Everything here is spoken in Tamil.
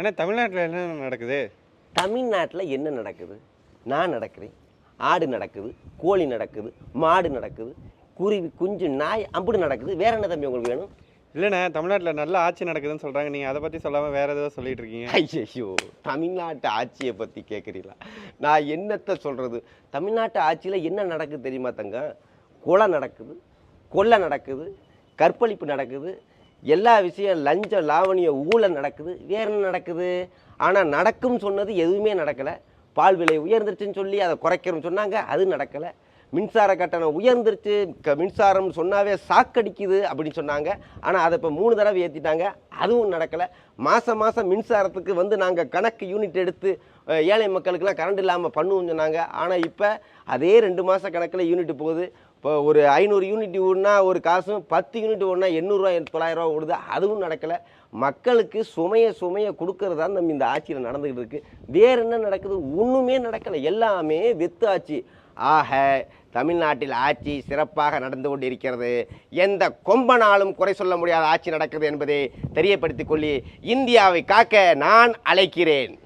ஆனால் தமிழ்நாட்டில் என்ன நடக்குது? தமிழ்நாட்டில் என்ன நடக்குது? நான் நடக்கிறேன். ஆடு நடக்குது கோழி நடக்குது மாடு நடக்குது குருவி குஞ்சு நாய் அப்படி நடக்குது. வேற என்ன தம்பி உங்களுக்கு வேணும்? இல்லைண்ணே தமிழ்நாட்டில் நல்ல ஆட்சி நடக்குதுன்னு சொல்கிறாங்க நீங்கள் அதை பற்றி சொல்லாமல் வேறு ஏதோ சொல்லிட்டு இருக்கீங்க. ஐயோ தமிழ்நாட்டு ஆட்சியை பற்றி கேட்குறீங்களா நான் என்னத்தை சொல்கிறது தமிழ்நாட்டு ஆட்சியில் என்ன நடக்குது தெரியுமா தங்க? கொலை நடக்குது கொள்ளை நடக்குது கற்பழிப்பு நடக்குது எல்லா விஷயம் லஞ்சம் லாவணிய ஊழல் நடக்குது. வேற என்ன நடக்குது? ஆனால் நடக்கும் சொன்னது எதுவுமே நடக்கலை. பால் விலை உயர்ந்துருச்சுன்னு சொல்லி அதை குறைக்கிறோம்னு சொன்னாங்க. அது நடக்கலை. மின்சார கட்டணம் உயர்ந்துருச்சு. க மின்சாரம் சொன்னாவே சாக்கடிக்குது அப்படின்னு சொன்னாங்க. ஆனால் அதை இப்போ மூணு தடவை ஏற்றிட்டாங்க அதுவும் நடக்கலை. மாதம் மாதம் மின்சாரத்துக்கு வந்து நாங்கள் கணக்கு யூனிட் எடுத்து ஏழை மக்களுக்கெல்லாம் கரண்ட் இல்லாமல் பண்ணுவோம் சொன்னாங்க. ஆனால் இப்போ அதே ரெண்டு மாத கணக்கில் யூனிட் போகுது. இப்போ ஒரு ஐநூறு யூனிட் ஓடுனா ஒரு காசும் பத்து யூனிட் ஓடுனா எண்ணூறுரூவா தொள்ளாயிரரூவா ஓடுது. அதுவும் நடக்கலை. மக்களுக்கு சுமையை சுமையை கொடுக்கறது தான் நம்ம இந்த ஆட்சியில் நடந்துக்கிட்டு இருக்குது வேறு என்ன நடக்குது? ஒன்றுமே நடக்கலை. எல்லாமே வெத்து ஆட்சி ஆக தமிழ்நாட்டில் ஆட்சி சிறப்பாக நடந்து கொண்டிருக்கிறது. எந்த கொம்பனாலும் குறை சொல்ல முடியாத ஆட்சி நடக்குது என்பதை தெரியப்படுத்திக் கொள்ளி இந்தியாவை காக்க நான் அழைக்கிறேன்.